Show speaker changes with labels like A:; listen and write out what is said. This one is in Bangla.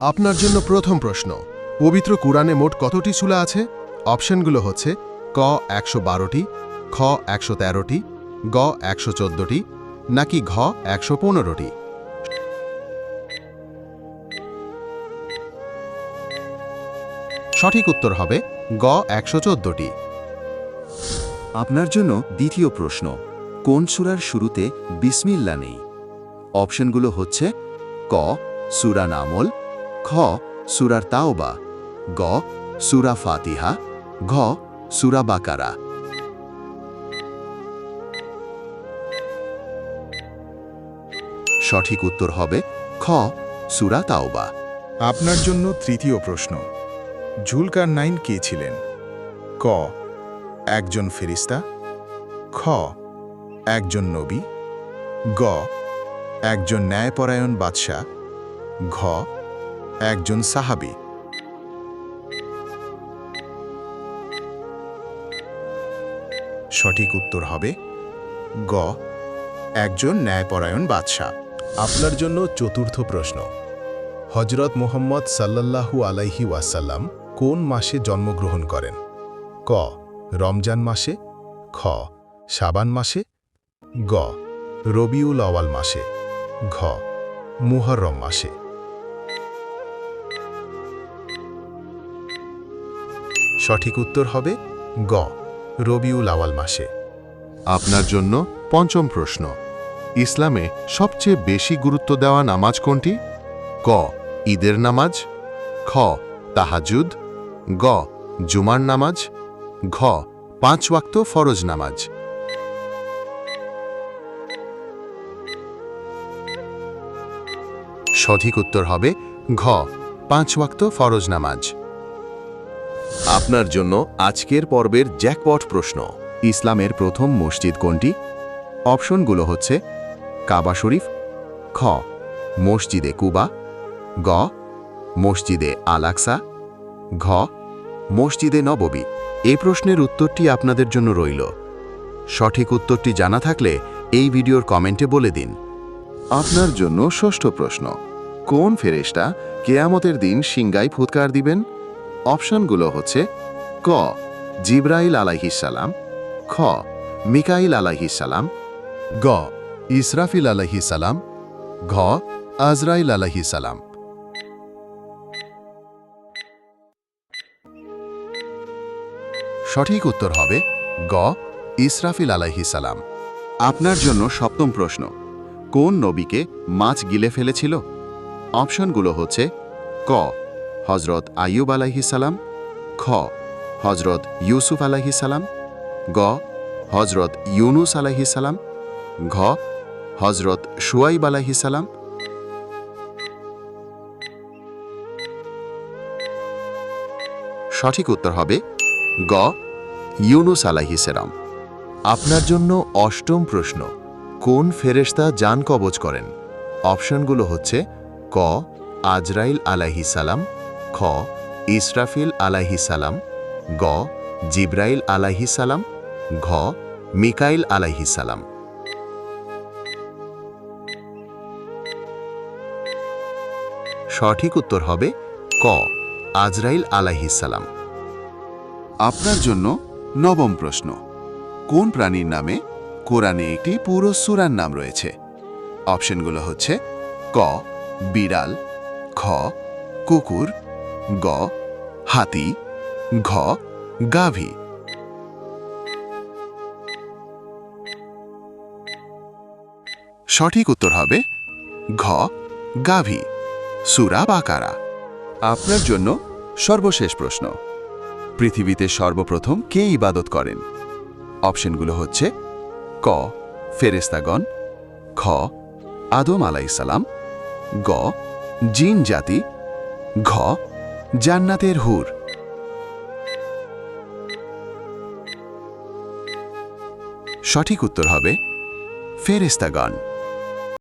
A: আপনার জন্য প্রথম প্রশ্ন, পবিত্র কুরআনে মোট কতটি সুলা আছে? অপশনগুলো হচ্ছে, ক একশো বারোটি, খ একশো তেরোটি, গ একশো চোদ্দটি, নাকি ঘ একশো পনেরোটি? সঠিক উত্তর হবে, গ একশো চোদ্দটি।
B: আপনার জন্য দ্বিতীয় প্রশ্ন, কোন সুরার শুরুতে বিসমিল্লা নেই? অপশনগুলো হচ্ছে, ক, সুরা নামল খ সুরার তাওবা। গ, সুরা ফাতিহা। ঘ, সুরা বাকারা। সঠিক উত্তর হবে খ, সুরা তাওবা।
C: আপনার জন্য তৃতীয় প্রশ্ন। ঝুলকার নাইন কে ছিলেন? ক, একজন ফেরিস্তা। খ, একজন নবী। গ, একজন ন্যায়পরায়ণ বাদশাহ। ঘ একজন সাহাবী। সঠিক উত্তর হবে, গ, একজন ন্যায়পরায়ণ বাদশাহ।
A: আপনার জন্য চতুর্থ প্রশ্ন হজরত মোহাম্মদ সাল্লাল্লাহু আলাইহি ওয়াসাল্লাম কোন মাসে জন্মগ্রহণ করেন? ক, রমজান মাসে, খ সাবান মাসে, গ, রবিউল আওয়াল মাসে, ঘ, মুহররম মাসে। সঠিক উত্তর হবে গ, রবিউল আওয়াল মাসে। আপনার জন্য পঞ্চম প্রশ্ন, ইসলামে সবচেয়ে বেশি গুরুত্ব দেওয়া নামাজ কোনটি? ক, ঈদের নামাজ, খ, তাহাজুদ, গ, জুমার নামাজ, ঘ, পাঁচ ওয়াক্ত ফরজ নামাজ। সঠিক উত্তর হবে ঘ, পাঁচ ওয়াক্ত ফরজ নামাজ।
B: আপনার জন্য আজকের পর্বের জ্যাকপট প্রশ্ন। ইসলামের প্রথম মসজিদ কোনটি? অপশনগুলো হচ্ছে, কাবা শরীফ, খ, মসজিদে কুবা, গ, মসজিদে আলাক্সা ঘ, মসজিদে নববী। এই প্রশ্নের উত্তরটি আপনাদের জন্য রইল। সঠিক উত্তরটি জানা থাকলে এই ভিডিওর কমেন্টে বলে দিন। আপনার জন্য ষষ্ঠ প্রশ্ন, কোন ফেরেশতা কেয়ামতের দিন সিংগাই ফুৎকার দিবেন? অপশনগুলো হচ্ছে ক, জিব্রাইল আলাইহিসালাম খ, মিকাইল আলাইহিসালাম
A: গ, ইসরাফিল আলহি সালাম, ঘ, আজরাইল আলহি সালাম। সঠিক উত্তর হবে গ, ইসরাফিল সালাম।
B: আপনার জন্য সপ্তম প্রশ্ন, কোন নবীকে মাছ গিলে ফেলেছিল? অপশনগুলো হচ্ছে ক হজরত আইয়ুব আলাইহিসালাম খ হজরত ইউসুফ আলাইহিসালাম গ হজরত ইউনুস আলাইহিসালাম ঘ হজরত শুয়াইব আলাইহিসালাম সঠিক উত্তর হবে, গ, ইউনুস আলাইহিসালাম
A: আপনার জন্য অষ্টম প্রশ্ন, কোন ফেরেশতা যান কবজ করেন? অপশনগুলো হচ্ছে, ক, আজরাইল আলাহি সালাম খ, ইসরাফিল সালাম, গ, জিব্রাইল সালাম, ঘ, মিকাইল সালাম। সঠিক উত্তর হবে ক, আজরাইল সালাম।
B: আপনার জন্য নবম প্রশ্ন, কোন প্রাণীর নামে কোরআনে একটি পুরো সুরার নাম রয়েছে? অপশনগুলো হচ্ছে ক, বিড়াল, খ, কুকুর গ, হাতি, ঘ, গাভী। সঠিক উত্তর হবে ঘ, গাভী, সুরা বাকারা। আপনার জন্য সর্বশেষ প্রশ্ন। পৃথিবীতে সর্বপ্রথম কে ইবাদত করেন? অপশনগুলো হচ্ছে ক ফেরেস্তাগণ খ, আদম আলাইসালাম গ, জিন জাতি, ঘ জান্নাতের হুর। সঠিক উত্তর হবে ফেরেস্তাগণ